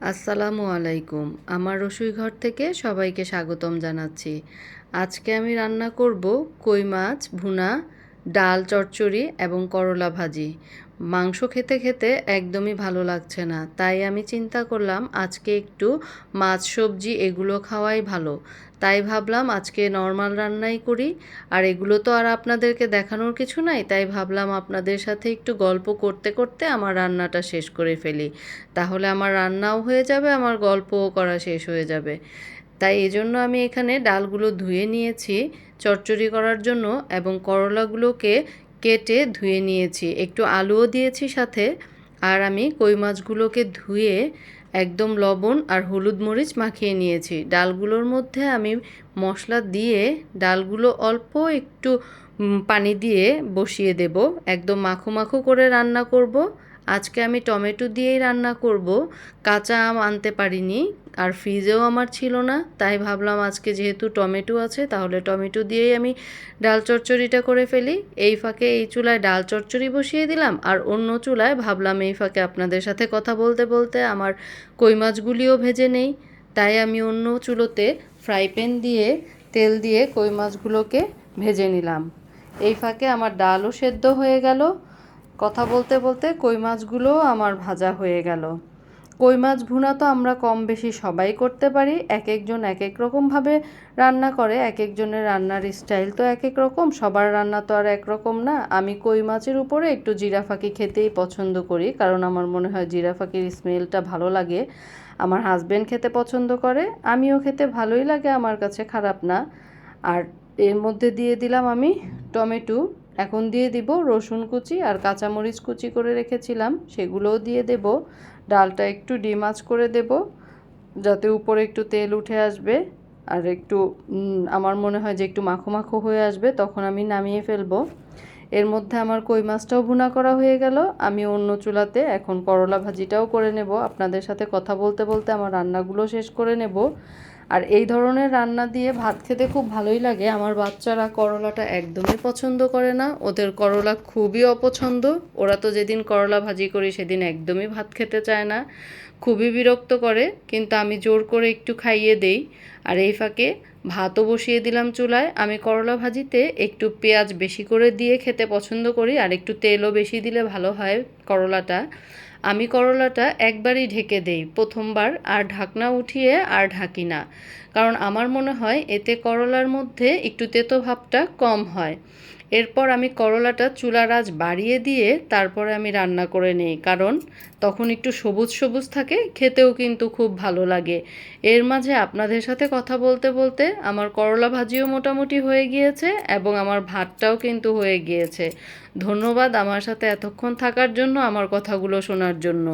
আসসালামু আলাইকুম। আমার রসুইঘর থেকে সবাইকে স্বাগতম জানাচ্ছি। আজকে আমি রান্না করব কই মাছ, ভুনা ডাল, চচ্চড়ি এবং করলা ভাজি। মাংস খেতে খেতে একদমই ভালো লাগছে না। তাই আমি চিন্তা করলাম, আজকে একটু মাছ সবজি এগুলো খাওয়াই ভালো। তাই ভাবলাম, আজকে নর্মাল রান্নাই করি। আর এগুলো তো আর আপনাদেরকে দেখানোর কিছু নাই, তাই ভাবলাম আপনাদের সাথে একটু গল্প করতে করতে আমার রান্নাটা শেষ করে ফেলি। তাহলে আমার রান্নাও হয়ে যাবে, আমার গল্পও করা শেষ হয়ে যাবে। তাই এজন্য আমি এখানে ডালগুলো ধুয়ে নিয়েছি, চচ্চড়ি করার জন্য এবং করলাগুলোকে কেটে ধুয়ে নিয়েছি। একটু আলুও দিয়েছি সাথে, আর আমি কই মাছগুলোকে ধুয়ে একদম লবণ আর হলুদ মরিচ মাখিয়ে নিয়েছি। ডালগুলোর মধ্যে আমি মশলা দিয়ে ডালগুলো অল্প একটু পানি দিয়ে বসিয়ে দেব। একদম মাখো মাখো করে রান্না করব। আজকে আমি টমেটো দিয়েই রান্না করব। কাঁচা আম আনতে পারিনি, আর ফ্রিজেও আমার ছিল না, তাই ভাবলাম আজকে যেহেতু টমেটো আছে, তাহলে টমেটো দিয়েই আমি ডাল চচ্চড়িটা করে ফেলি। এই ফাঁকে এই চুলায় ডাল চচ্চড়ি বসিয়ে দিলাম, আর অন্য চুলায় ভাবলাম এই ফাঁকে আপনাদের সাথে কথা বলতে বলতে আমার কই মাছগুলিও ভেজে নেই। তাই আমি অন্য চুলোতে ফ্রাই প্যান দিয়ে তেল দিয়ে কই মাছগুলোকে ভেজে নিলাম। এই ফাঁকে আমার ডালও সেদ্ধ হয়ে গেল কথা বলতে বলতে কই মাছগুলো আমার ভাজা হয়ে গেল। কই মাছ ভুনা তো আমরা কম বেশি সবাই করতে পারি এক একজন এক এক রকমভাবে রান্না করে এক একজনের রান্নার স্টাইল তো এক এক রকম, সবার রান্না তো আর এক রকম না। আমি কই মাছের উপরে একটু জিরা ফাঁকি খেতেই পছন্দ করি, কারণ আমার মনে হয় জিরা ফাঁকির স্মেলটা ভালো লাগে। আমার হাজব্যান্ড খেতে পছন্দ করে, আমিও খেতে ভালোই লাগে, আমার কাছে খারাপ না। আর এর মধ্যে দিয়ে দিলাম আমি টমেটো। এখন দিয়ে দিব রসুন কুচি আর কাঁচামরিচ কুচি করে রেখেছিলাম, সেগুলোও দিয়ে দেব। ডালটা একটু ডিমাচ করে দেব, যাতে উপরে একটু তেল উঠে আসবে। আর একটু আমার মনে হয় যে একটু মাখো মাখো হয়ে আসবে, তখন আমি নামিয়ে ফেলব। এর মধ্যে আমার কই মাছটাও ভুনা করা হয়ে গেল। আমি অন্য চুলাতে এখন করলা ভাজিটাও করে নেব। আপনাদের সাথে কথা বলতে বলতে আমার রান্নাগুলো শেষ করে নেব। আর এই ধরনের রান্না দিয়ে ভাত খেতে খুব ভালোই লাগে। আমার বাচ্চারা করলাটা একদমই পছন্দ করে না। ওদের করলা খুবই অপছন্দ। ওরা তো যেদিন করলা ভাজি করি সেদিন একদমই ভাত খেতে চায় না। খুবই বিরক্ত করে। কিন্তু আমি জোর করে একটু খাইয়ে দেই। আর এই ফাঁকে ভাতও বসিয়ে দিলাম চুলায়। আমি করলা ভাজিতে একটু পেঁয়াজ বেশি করে দিয়ে খেতে পছন্দ করি। আর একটু তেলও বেশি দিলে ভালো হয় করলাটা। আমি করলাটা একবারই ঢেকে দেই, প্রথমবার, আর ঢাকনা উঠিয়ে আর ঢাকি না। কারণ আমার মনে হয় এতে করলার মধ্যে একটু তেতো ভাবটা কম হয়। এরপর আমি করলাটা চুলার আঁচ বাড়িয়ে দিয়ে তারপরে আমি রান্না করে নিই, কারণ তখন একটু সবুজ সবুজ থাকে, খেতেও কিন্তু খুব ভালো লাগে। এর মাঝে আপনাদের সাথে কথা বলতে বলতে আমার করলা ভাজিও মোটামুটি হয়ে গিয়েছে এবং আমার ভাতটাও কিন্তু হয়ে গিয়েছে। ধন্যবাদ আমার সাথে এতক্ষণ থাকার জন্য আমার কথাগুলো শোনার জন্য।